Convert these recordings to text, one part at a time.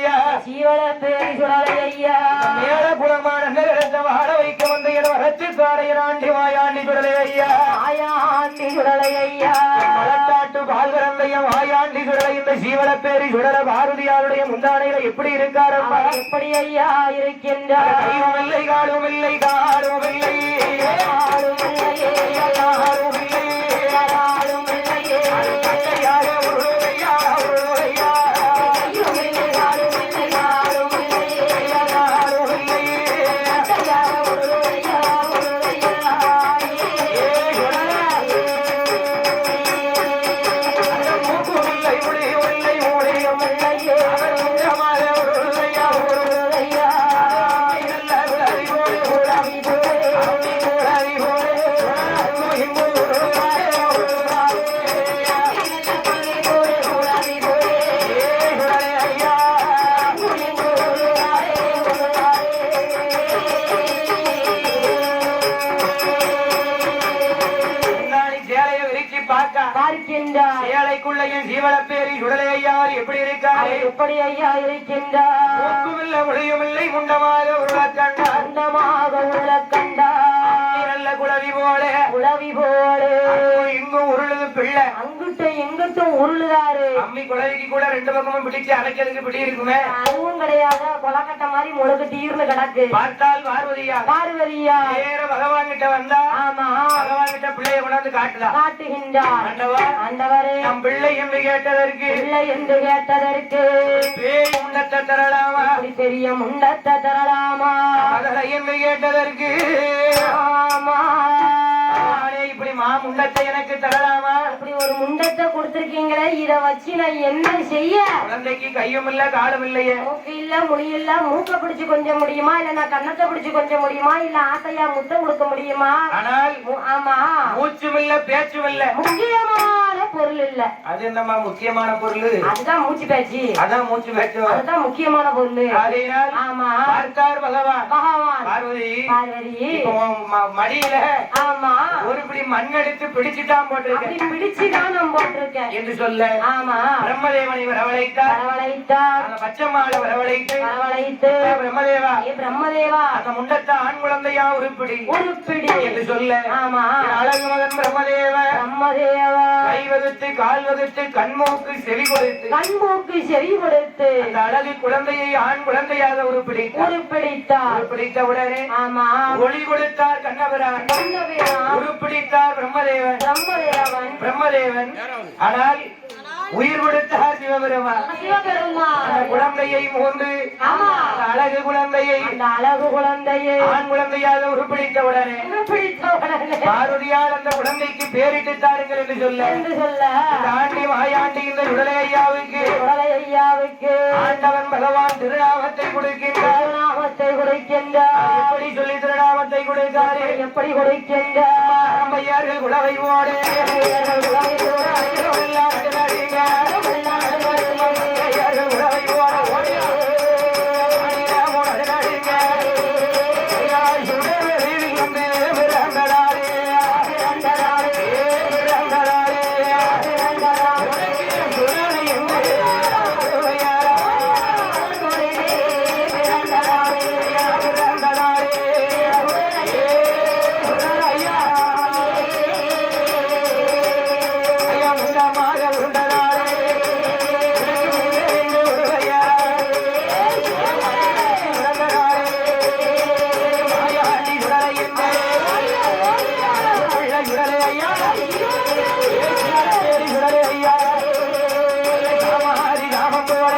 ஐயா சுடலை ஐயா. மேல குலமான நகரத்தை வாழ வைக்க வந்த இடம் வரத்துக்காரையர் ஆண்டி வாயாண்டி சுடலை ஐயா. ஆயாண்டி சுடலை ஐயா. மலத்தாட்டு பால் கறந்தைய வாயாண்டி சுடலை. இந்த சீவல பேரி சுடல பாரதியாருடைய முந்தானையில எப்படி இருக்காரப்பா அவர் எப்படி ஐயா இருக்கின்றார்? கையும் இல்லை காலும் இல்லை காலும் இல்லை பார்க்கின்றார். சேலைக்குள்ள என் ஜீவனப்பேரி சுடலை ஐயார் எப்படி இருக்காரு எப்படி ஐயா இருக்கின்றார்? மூக்குமில்லை முடியுமில்லை முண்டமாக உருளக்கண்டார் அந்தமாக உள்ள கண்டார். நல்ல குளவி போல. உளவி போலே. இங்கும் பிள்ளை. அங்கிட்டும் இங்கிட்டும் உருளுதாரு அம்மி குளவிக்கு கூட ரெண்டு பக்கமும் பிடிச்சு அரைக்கிறதுக்கு பிடி இருக்குமே. அதுவும் கிடையாது. கொலக்கட்டை மாதிரி முழுக்கு தீர்ந்து கிடக்கு. பார்த்தால் பார்வதியா? பார்வதியா? நேர பகவான் கிட்ட வந்தா? ஆமா. பகவான் கிட்ட பிள்ளைய கொண்டாந்து காட்டுதா? காட்டுகின்றார். ஆண்டவா ஆண்டவரே. நம் பிள்ளை என்று கேட்டதற்கு. இல்லை என்று கேட்டதற்கு. பேய் உண்டத்தை தரலாமா? பெரிய முண்டத்தை தரலாமா? மகளை என்று கேட்டதற்கு. ஆமா. நானே இப்படி மா முண்டத்தை எனக்கு தரலாமா? அப்படி ஒரு முண்டத்தை கொடுத்திருக்கீங்களே இத வச்சு நான் என்ன செய்ய? குழந்தைக்கு கையும் இல்ல காலும் இல்லையே மூக்கு இல்ல முடி இல்ல மூக்க பிடிச்சு கொஞ்சம் முடியுமா? இல்ல நான் கண்ணத்தை பிடிச்சு கொஞ்சம் முடியுமா? இல்ல ஆசையா முத்தம் கொடுக்க முடியுமா? ஆனால் ஆமா. மூச்சும் இல்ல பேச்சும் இல்ல முக்கியமான பொருள் இல்ல. அது என்னம்மா முக்கியமான பொருள்? அதுதான் மூச்சு பேச்சு. அதான் மூச்சு பேச்சு. அதுதான் முக்கியமான பொருள். ஆமா. பார்த்தார் பகவான். பகவான். பார்வதி. பார்வதி. மடியில ஆமா. ஒரு பிடி மண் எடுத்து பிடிச்சுட்டான் போட்டிருக்கேன். பிடிச்சுதான் நான் போட்டிருக்கேன். என்று சொல்ல ஆமா. பிரம்மதேவனை வரவழைத்தார். வரவழைத்தார். அந்த பச்சைமாலை வரவழைத்து வரவழைத்து பிரம்மதேவா? பிரம்மதேவா? அந்த முண்டத்தை ஆண் குழந்தையா உருப்பிடி உருப்பிடி என்று சொல்ல ஆமா. அழகு மகன் பிரம்மதேவ. பிரம்மதேவா. வகுத்து கால் வகுத்து கண்மூக்கு செவி கொடுத்து. கண்மூக்கு செவி கொடுத்து. அந்த அழகு குழந்தையை ஆண் குழந்தையாக உருப்பிடித்தார். உருப்பிடித்தார். உருப்பிடித்த உடனே ஆமா. ஒளி கொடுத்தார் கண்ணபிரான். உருப்பிடித்தார் பிரம்மதேவன். பிரம்மதேவன். பிரம்மதேவன். ஆனால் உயிர் கொடுத்தார் சிவபெருமான். அந்த குழந்தையை மூன்று அழகு குழந்தையை அழகு குழந்தையை ஆண் குழந்தையாக உருப்பிடித்த உடனே பார்வதியால் அந்த குழந்தைக்கு பேரிட்டு தாருங்கள் என்று சொல்ல. என்று சொல்ல. ஆண்டி மாயாண்டி இந்த உடலை ஐயாவுக்கு. உடலை ஐயாவுக்கு. ஆண்டவன் பகவான் திருநாமத்தை கொடுக்கின்றார். திருநாமத்தை கொடுக்கின்றார். எப்படி சொல்லி திருநாமத்தை கொடுத்தாரு? எப்படி கொடுக்கின்றார்? குலவை ஓடு. எல்லாம் போட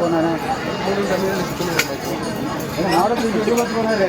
போனாரா மாடத்துக்கு போனாரு